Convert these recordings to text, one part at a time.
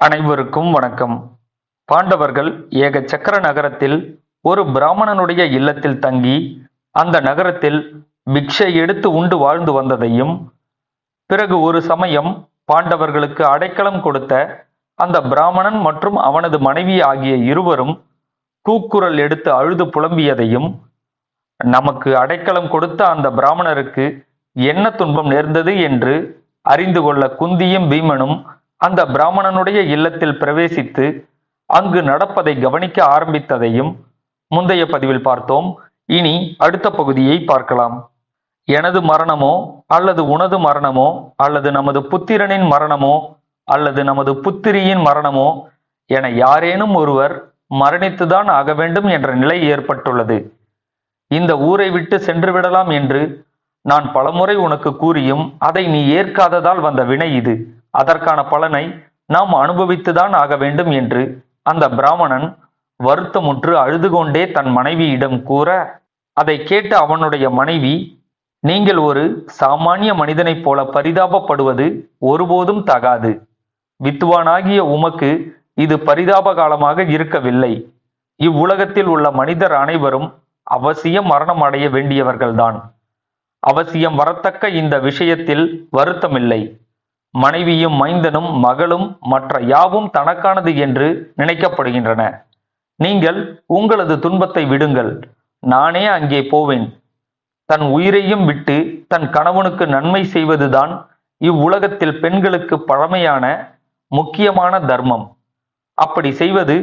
அனைவருக்கும் வணக்கம். பாண்டவர்கள் ஏக சக்கர நகரத்தில் ஒரு பிராமணனுடைய இல்லத்தில் தங்கி அந்த நகரத்தில் பிக்ஷை எடுத்து உண்டு வாழ்ந்து வந்ததையும் பிறகு ஒரு சமயம் பாண்டவர்களுக்கு அடைக்கலம் கொடுத்த அந்த பிராமணன் மற்றும் அவனது மனைவி ஆகிய இருவரும் கூக்குரல் எடுத்து அழுது புலம்பியதையும் நமக்கு அடைக்கலம் கொடுத்த அந்த பிராமணருக்கு என்ன துன்பம் நேர்ந்தது? என்று அறிந்து கொள்ள குந்தியும் பீமனும் அந்த பிராமணனுடைய இல்லத்தில் பிரவேசித்து அங்கு நடப்பதை கவனிக்க ஆரம்பித்ததையும் முந்தைய பதிவில் பார்த்தோம். இனி அடுத்த பகுதியை பார்க்கலாம். எனது மரணமோ அல்லது உனது மரணமோ அல்லது நமது புத்திரனின் மரணமோ அல்லது நமது புத்திரியின் மரணமோ என யாரேனும் ஒருவர் மரணித்துதான் ஆக வேண்டும் என்ற நிலை ஏற்பட்டுள்ளது. இந்த ஊரை விட்டு சென்று விடலாம் என்று நான் பலமுறை உனக்கு கூறியும் அதை நீ ஏற்காததால் வந்த வினை இது. அதற்கான பலனை நாம் அனுபவித்துதான் ஆக வேண்டும் என்று அந்த பிராமணன் வருத்தமுற்று அழுது கொண்டே தன் மனைவியிடம் கூற அதை கேட்ட அவனுடைய மனைவி நீங்கள் ஒரு சாமானிய மனிதனைப் போல பரிதாபப்படுவது ஒருபோதும் தகாது. வித்துவானாகிய உமக்கு இது பரிதாப காலமாக இருக்கவில்லை. இவ்வுலகத்தில் உள்ள மனிதர் அனைவரும் அவசியம் மரணம் அடைய வேண்டியவர்கள்தான். அவசியம் வரத்தக்க இந்த விஷயத்தில் வருத்தமில்லை. மனைவியும் மைந்தனும் மகளும் மற்ற யாவும் தனக்கானது என்று நினைக்கப்படுகின்றன. நீங்கள் உங்களது துன்பத்தை விடுங்கள். நானே அங்கே போவேன். தன் உயிரையும் விட்டு தன் கணவனுக்கு நன்மை செய்வதுதான் இவ்வுலகத்தில் பெண்களுக்கு பழமையான முக்கியமான தர்மம். அப்படி செய்வது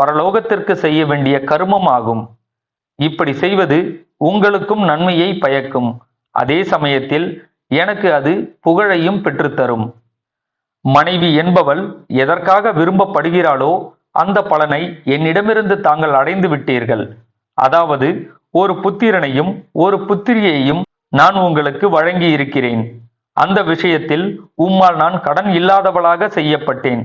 பரலோகத்திற்கு செய்ய வேண்டிய கர்மம் ஆகும். இப்படி செய்வது உங்களுக்கும் நன்மையை பயக்கும். அதே சமயத்தில் எனக்கு அது புகழையும் பெற்றுத்தரும். மனைவி என்பவள் எதற்காக விரும்பப்படுகிறாளோ அந்த பலனை என்னிடமிருந்து தாங்கள் அடைந்து விட்டீர்கள். அதாவது ஒரு புத்திரனையும் ஒரு புத்திரியையும் நான் உங்களுக்கு வழங்கி இருக்கிறேன் அந்த விஷயத்தில் உம்மால் நான் கடன் இல்லாதவளாக செய்யப்பட்டேன்.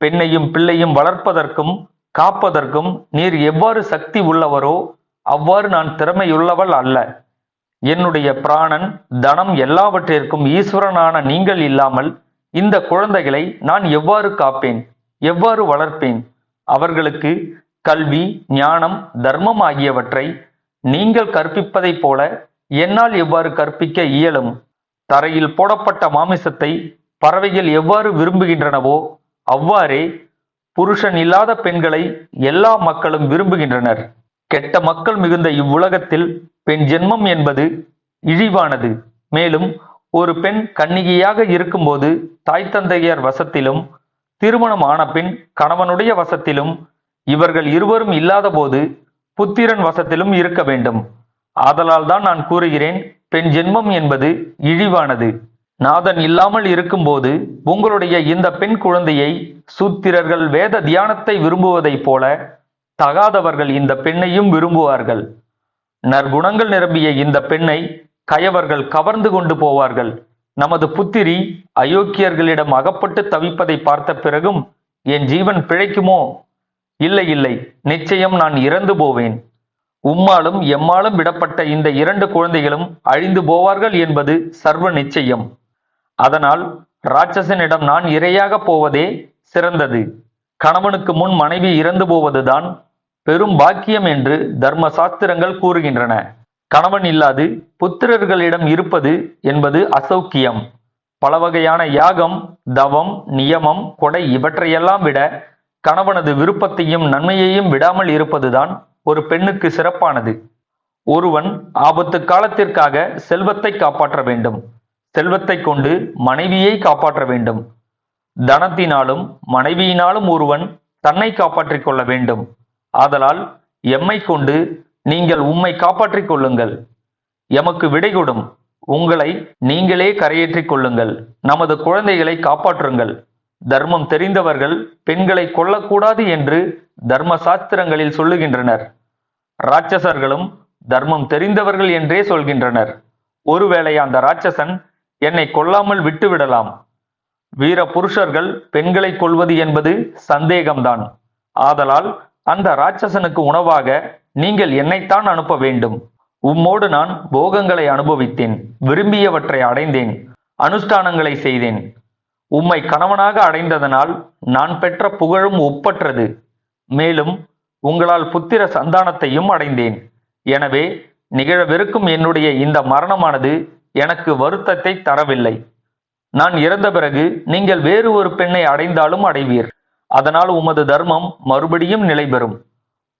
பெண்ணையும் பிள்ளையும் வளர்ப்பதற்கும் காப்பதற்கும் நீர் எவ்வாறு சக்தி உள்ளவரோ அவ்வாறு நான் திறமையுள்ளவள் அல்ல. என்னுடைய பிராணன் தனம் எல்லாவற்றிற்கும் ஈஸ்வரனான நீங்கள் இல்லாமல் இந்த குழந்தைகளை நான் எவ்வாறு காப்பேன்? எவ்வாறு வளர்ப்பேன்? அவர்களுக்கு கல்வி ஞானம் தர்மம் ஆகியவற்றை நீங்கள் கற்பிப்பதைப் போல என்னால் எவ்வாறு கற்பிக்க இயலும்? தரையில் போடப்பட்ட மாமிசத்தை பறவைகள் எவ்வாறு விரும்புகின்றனவோ அவ்வாறே புருஷன் இல்லாத பெண்களை எல்லா மக்களும் விரும்புகின்றனர். கெட்ட மக்கள் மிகுந்த இவ்வுலகத்தில் பெண் ஜென்மம் என்பது இழிவானது. மேலும் ஒரு பெண் கன்னிகையாக இருக்கும்போது தாய் தந்தையர் வசத்திலும் திருமணம் ஆன பின் கணவனுடைய வசத்திலும் இவர்கள் இருவரும் இல்லாதபோது புத்திரன் வசத்திலும் இருக்க வேண்டும். ஆதலால் தான் நான் கூறுகிறேன் பெண் ஜென்மம் என்பது இழிவானது. நாதன் இல்லாமல் இருக்கும்போது உங்களுடைய இந்த பெண் குழந்தையை சூத்திரர்கள் வேத தியானத்தை விரும்புவதைப் போல தகாதவர்கள் இந்த பெண்ணையும் விரும்புவார்கள். நற்குணங்கள் நிரம்பிய இந்த பெண்ணை கயவர்கள் கவர்ந்து கொண்டு போவார்கள். நமது புத்திரி அயோக்கியர்களிடம் அகப்பட்டு தவிப்பதை பார்த்த பிறகும் என் ஜீவன் பிழைக்குமோ? இல்லை இல்லை. நிச்சயம் நான் இறந்து போவேன். உம்மாலும் எம்மாலும் விடப்பட்ட இந்த இரண்டு குழந்தைகளும் அழிந்து போவார்கள் என்பது சர்வ நிச்சயம். அதனால் ராட்சசனிடம் நான் இரையாக போவதே சிறந்தது. கணவனுக்கு முன் மனைவி இறந்து போவதுதான் பெரும் பாக்கியம் என்று தர்ம சாஸ்திரங்கள் கூறுகின்றன. கணவன் இல்லாது புத்திரர்களிடம் இருப்பது என்பது அசௌக்கியம். பல வகையான யாகம் தவம் நியமம் கொடை இவற்றையெல்லாம் விட கணவனது விருப்பத்தையும் நன்மையையும் விடாமல் இருப்பதுதான் ஒரு பெண்ணுக்கு சிறப்பானது. ஒருவன் ஆபத்து காலத்திற்காக செல்வத்தை காப்பாற்ற வேண்டும். செல்வத்தை கொண்டு மனைவியை காப்பாற்ற வேண்டும். தனத்தினாலும் மனைவியினாலும் ஒருவன் தன்னை காப்பாற்றிக் கொள்ள வேண்டும். ஆதலால் எம்மை கொண்டு நீங்கள் உம்மை காப்பாற்றிக் கொள்ளுங்கள். எமக்கு விடை கொடும். உங்களை நீங்களே கரையேற்றிக் கொள்ளுங்கள். நமது குழந்தைகளை காப்பாற்றுங்கள். தர்மம் தெரிந்தவர்கள் பெண்களை கொல்லக்கூடாது என்று தர்ம சாஸ்திரங்களில் சொல்லுகின்றனர். ராட்சசர்களும் தர்மம் தெரிந்தவர்கள் என்றே சொல்கின்றனர். ஒருவேளை அந்த ராட்சசன் என்னை கொல்லாமல் விட்டுவிடலாம். வீர புருஷர்கள் பெண்களை கொள்வது என்பது சந்தேகம்தான். ஆதலால் அந்த ராட்சசனுக்கு உணவாக நீங்கள் என்னைத்தான் அனுப்ப வேண்டும். உம்மோடு நான் போகங்களை அனுபவித்தேன் விரும்பியவற்றை அடைந்தேன் அனுஷ்டானங்களை செய்தேன். உம்மை கணவனாக அடைந்ததனால் நான் பெற்ற புகழும் ஒப்பற்றது. மேலும் உங்களால் புத்திர சந்தானத்தையும் அடைந்தேன். எனவே நிகழவிருக்கும் என்னுடைய இந்த மரணமானது எனக்கு வருத்தத்தை தரவில்லை. நான் இறந்த பிறகு நீங்கள் வேறு ஒரு பெண்ணை அடைந்தாலும் அடைவீர். அதனால் உமது தர்மம் மறுபடியும் நிலை பெறும்.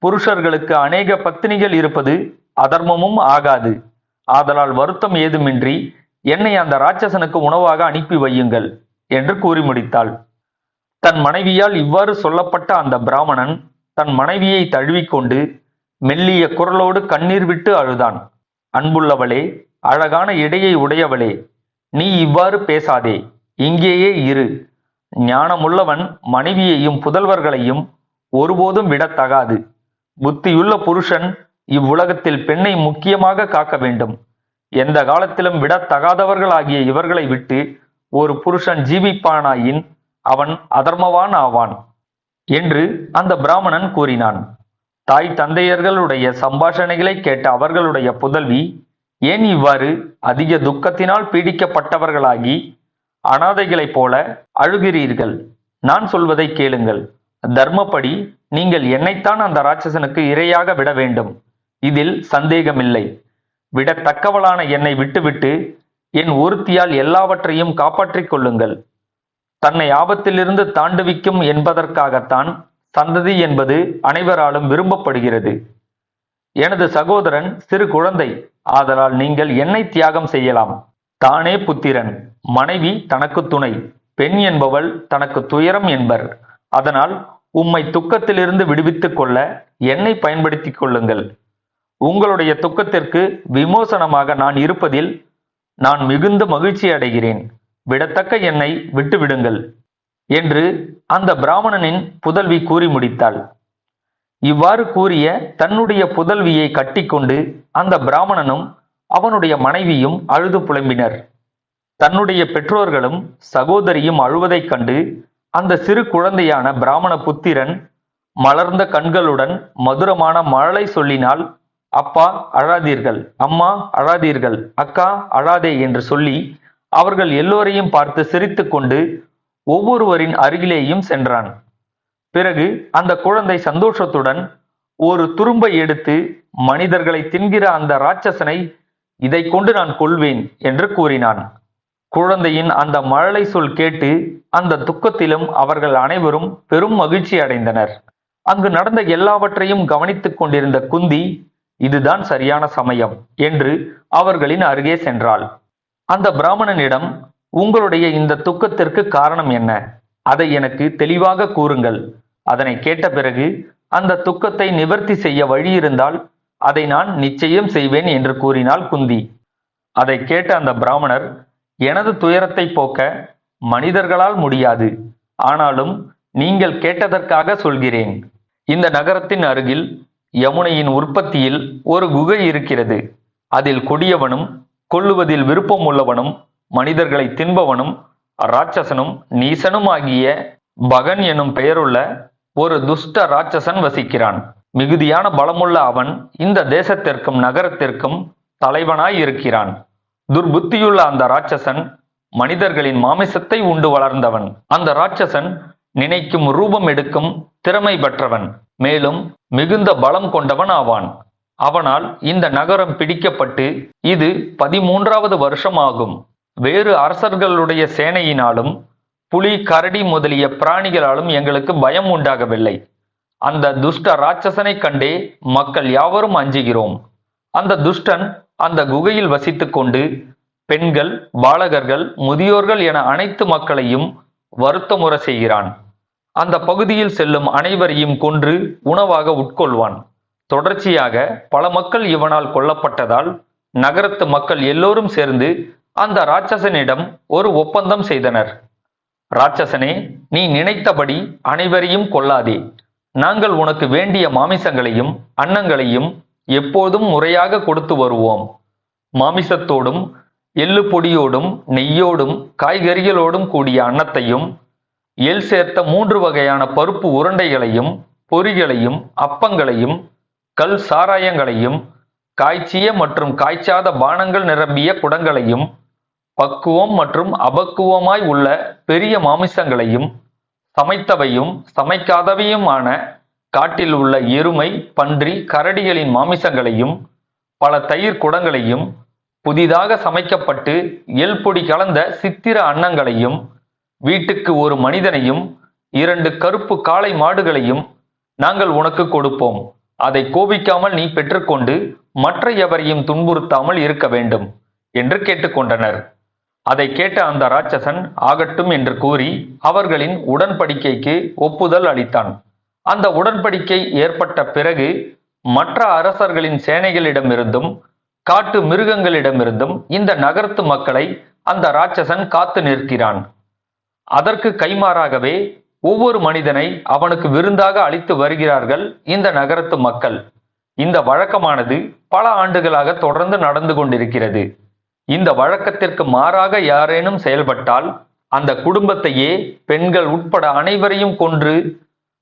புருஷர்களுக்கு அநேக பத்தினிகள் இருப்பது அதர்மமும் ஆகாது. ஆதலால் வருத்தம் ஏதுமின்றி என்னை அந்த ராட்சசனுக்கு உணவாக அனுப்பி வையுங்கள் என்று கூறி முடித்தாள். தன் மனைவியால் இவ்வாறு சொல்லப்பட்ட அந்த பிராமணன் தன் மனைவியை தழுவிக்கொண்டு மெல்லிய குரலோடு கண்ணீர் விட்டு அழுதான். அன்புள்ளவளே அழகான இடையை உடையவளே நீ இவ்வாறு பேசாதே இங்கேயே இரு. ஞானமுள்ளவன் மனைவியையும் புதல்வர்களையும் ஒருபோதும் விடத்தகாது. புத்தியுள்ள புருஷன் இவ்வுலகத்தில் பெண்ணை முக்கியமாக காக்க வேண்டும். எந்த காலத்திலும் விடத்தகாதவர்களாகிய இவர்களை விட்டு ஒரு புருஷன் ஜீவிப்பானாயின் அவன் அதர்மவான் ஆவான் என்று அந்த பிராமணன் கூறினான். தாய் தந்தையர்களுடைய சம்பாஷணைகளை கேட்ட அவர்களுடைய புதல்வி ஏன் இவ்வாறு அதிக துக்கத்தினால் பீடிக்கப்பட்டவர்களாகி அனாதைகளைப் போல அழுகிறீர்கள். நான் சொல்வதை கேளுங்கள். தர்மப்படி நீங்கள் என்னைத்தான் அந்த ராட்சசனுக்கு இரையாக விட வேண்டும். இதில் சந்தேகமில்லை. விடத்தக்கவளான என்னை விட்டுவிட்டு என் ஒருத்தியால் எல்லாவற்றையும் காப்பாற்றிக் கொள்ளுங்கள். தன்னை ஆபத்திலிருந்து தாண்டுவிக்கும் என்பதற்காகத்தான் சந்ததி என்பது அனைவராலும் விரும்பப்படுகிறது. எனது சகோதரன் சிறு குழந்தை. ஆதலால் நீங்கள் என்னை தியாகம் செய்யலாம். தானே புத்திரன் மனைவி தனக்கு துணை பெண் என்பவள் தனக்கு துயரம் என்பர். அதனால் உம்மை துக்கத்திலிருந்து விடுவித்துக் கொள்ள என்னை பயன்படுத்திக் கொள்ளுங்கள். உங்களுடைய துக்கத்திற்கு விமோசனமாக நான் இருப்பதில் நான் மிகுந்த மகிழ்ச்சி அடைகிறேன். விடத்தக்க என்னை விட்டுவிடுங்கள் என்று அந்த பிராமணனின் புதல்வி கூறி முடித்தாள். இவ்வாறு கூறிய தன்னுடைய புதல்வியை கட்டிக்கொண்டு அந்த பிராமணனும் அவனுடைய மனைவியும் அழுது புலம்பினர். தன்னுடைய பெற்றோர்களும் சகோதரியும் அழுவதைக் கண்டு அந்த சிறு குழந்தையான பிராமண புத்திரன் மலர்ந்த கண்களுடன் மதுரமான மழலை சொல்லினால் அப்பா அழாதீர்கள். அம்மா அழாதீர்கள். அக்கா அழாதே என்று சொல்லி அவர்கள் எல்லோரையும் பார்த்து சிரித்துக்கொண்டு ஒவ்வொருவரின் அருகிலேயும் சென்றான். பிறகு அந்த குழந்தை சந்தோஷத்துடன் ஒரு துரும்பை எடுத்து மனிதர்களை தின்கிற அந்த ராட்சசனை இதை கொண்டு நான் கொள்வேன் என்று கூறினான். குழந்தையின் அந்த மழலை சொல் கேட்டு அந்த துக்கத்திலும் அவர்கள் அனைவரும் பெரும் மகிழ்ச்சி அடைந்தனர். அங்கு நடந்த எல்லாவற்றையும் கவனித்துக் கொண்டிருந்த குந்தி இதுதான் சரியான சமயம் என்று அவர்களின் அருகே சென்றாள். அந்த பிராமணனிடம் உங்களுடைய இந்த துக்கத்திற்கு காரணம் என்ன? அதை எனக்கு தெளிவாக கூறுங்கள். அதனை கேட்ட பிறகு அந்த துக்கத்தை நிவர்த்தி செய்ய வழி இருந்தால் அதை நான் நிச்சயம் செய்வேன் என்று கூறினாள் குந்தி. அதை கேட்ட அந்த பிராமணர் எனது துயரத்தை போக்க மனிதர்களால் முடியாது. ஆனாலும் நீங்கள் கேட்டதற்காக சொல்கிறேன். இந்த நகரத்தின் அருகில் யமுனையின் உற்பத்தியில் ஒரு குகை இருக்கிறது. அதில் கொடியவனும் கொள்ளுவதில் விருப்பம் உள்ளவனும் மனிதர்களை தின்பவனும் ராட்சசனும் நீசனும் ஆகிய பகன் எனும் பெயருள்ள ஒரு துஷ்ட ராட்சசன் வசிக்கிறான். மிகுதியான பலமுள்ள அவன் இந்த தேசத்திற்கும் நகரத்திற்கும் தலைவனாய் இருக்கிறான். துர்புத்தியுள்ள அந்த ராட்சசன் மனிதர்களின் மாமிசத்தை உண்டு வளர்ந்தவன். அந்த ராட்சசன் நினைக்கும் ரூபம் எடுக்கும் திறமை பெற்றவன். மேலும் மிகுந்த பலம் கொண்டவன் ஆவான். அவனால் இந்த நகரம் பிடிக்கப்பட்டு இது பதிமூன்றாவது வருஷம் ஆகும் வேறு அரசர்களுடைய சேனையினாலும் புலி கரடி முதலிய பிராணிகளாலும் எங்களுக்கு பயம் உண்டாகவில்லை. அந்த துஷ்ட ராட்சசனை கண்டே மக்கள் யாவரும் அஞ்சுகிறோம். அந்த துஷ்டன் அந்த குகையில் வசித்துக் கொண்டு பெண்கள் பாலகர்கள் முதியோர்கள் என அனைத்து மக்களையும் வருத்தமுற செய்கிறான். அந்த பகுதியில் செல்லும் அனைவரையும் கொன்று உணவாக உட்கொள்வான். தொடர்ச்சியாக பல மக்கள் இவனால் கொல்லப்பட்டதால் நகரத்து மக்கள் எல்லோரும் சேர்ந்து அந்த ராட்சசனிடம் ஒரு ஒப்பந்தம் செய்தனர். ராட்சசனே நீ நினைத்தபடி அனைவரையும் கொல்லாதே. நாங்கள் உனக்கு வேண்டிய மாமிசங்களையும் அன்னங்களையும் எப்போதும் முறையாக கொடுத்து வருவோம். மாமிசத்தோடும் எள்ளு பொடியோடும் நெய்யோடும் காய்கறிகளோடும் கூடிய அன்னத்தையும் எள் சேர்த்த மூன்று வகையான பருப்பு உருண்டைகளையும் பொறிகளையும் அப்பங்களையும் கல் சாராயங்களையும் காய்ச்சிய மற்றும் காய்ச்சாத பானங்கள் நிரம்பிய குடங்களையும் பக்குவம் மற்றும் அபக்குவமாய் உள்ள பெரிய மாமிசங்களையும் சமைத்தவையும் சமைக்காதவையுமான காட்டில் உள்ள எருமை பன்றி கரடிகளின் மாமிசங்களையும் பல தயிர் குடங்களையும் புதிதாக சமைக்கப்பட்டு எல் பொடி கலந்த சித்திர அன்னங்களையும் வீட்டுக்கு ஒரு மனிதனையும் இரண்டு கருப்பு காளை மாடுகளையும் நாங்கள் உனக்கு கொடுப்போம். அதை கோபிக்காமல் நீ பெற்றுக்கொண்டு மற்ற எவரையும் துன்புறுத்தாமல் இருக்க வேண்டும் என்று கேட்டுக்கொண்டனர். அதை கேட்ட அந்த ராட்சசன் ஆகட்டும் என்று கூறி அவர்களின் உடன்படிக்கைக்கு ஒப்புதல் அளித்தான். அந்த உடன்படிக்கை ஏற்பட்ட பிறகு மற்ற அரசர்களின் சேனைகளிடமிருந்தும் காட்டு மிருகங்களிடமிருந்தும் இந்த நகரத்து மக்களை அந்த ராட்சசன் காத்து நிற்கிறான். அதற்கு கைமாறாகவே ஒவ்வொரு மனிதனை அவனுக்கு விருந்தாக அளித்து வருகிறார்கள் இந்த நகரத்து மக்கள். இந்த வழக்கமானது பல ஆண்டுகளாக தொடர்ந்து நடந்து கொண்டிருக்கிறது. இந்த வழக்கத்திற்கு மாறாக யாரேனும் செயல்பட்டால் அந்த குடும்பத்தையே பெண்கள் உட்பட அனைவரையும் கொன்று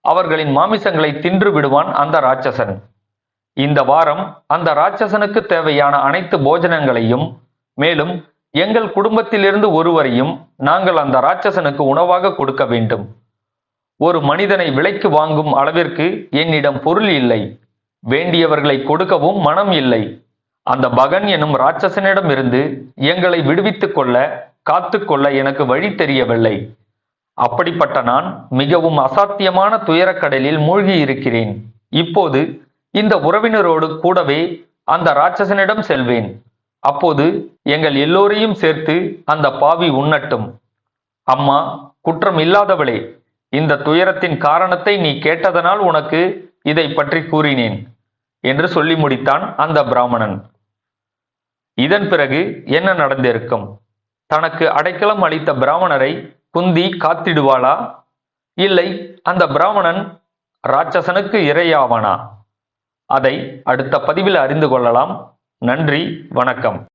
அவர்களின் மாமிசங்களை தின்று விடுவான் அந்த ராட்சசன். இந்த வாரம் அந்த ராட்சசனுக்கு தேவையான அனைத்து போஜனங்களையும் மேலும் எங்கள் குடும்பத்திலிருந்து ஒருவரையும் நாங்கள் அந்த ராட்சசனுக்கு உணவாக கொடுக்க வேண்டும். ஒரு மனிதனை விலைக்கு வாங்கும் அளவிற்கு என்னிடம் பொருள் இல்லை வேண்டியவர்களை கொடுக்கவும் மனம் இல்லை. அந்த பகன் எனும் ராட்சசனிடம் இருந்து எங்களை விடுவித்துக் கொள்ள காத்துக்கொள்ள எனக்கு வழி தெரியவில்லை. அப்படிப்பட்ட நான் மிகவும் அசாத்தியமான துயரக்கடலில் மூழ்கி இருக்கிறேன். இப்போது இந்த உறவினரோடு கூடவே அந்த ராட்சசனிடம் செல்வேன். அப்போது எங்கள் எல்லோரையும் சேர்த்து அந்த பாவி உண்ணட்டும். அம்மா குற்றம் இல்லாதவளே இந்த துயரத்தின் காரணத்தை நீ கேட்டதனால் உனக்கு இதை பற்றி கூறினேன் என்று சொல்லி முடித்தான் அந்த பிராமணன். இதன் பிறகு என்ன நடந்திருக்கும்? தனக்கு அடைக்கலம் அளித்த பிராமணரை குந்தி காத்திடுவாளா? இல்லை அந்த பிராமணன் ராட்சசனுக்கு இரையாவானா? அதை அடுத்த பதிவில் அறிந்து கொள்ளலாம். நன்றி வணக்கம்.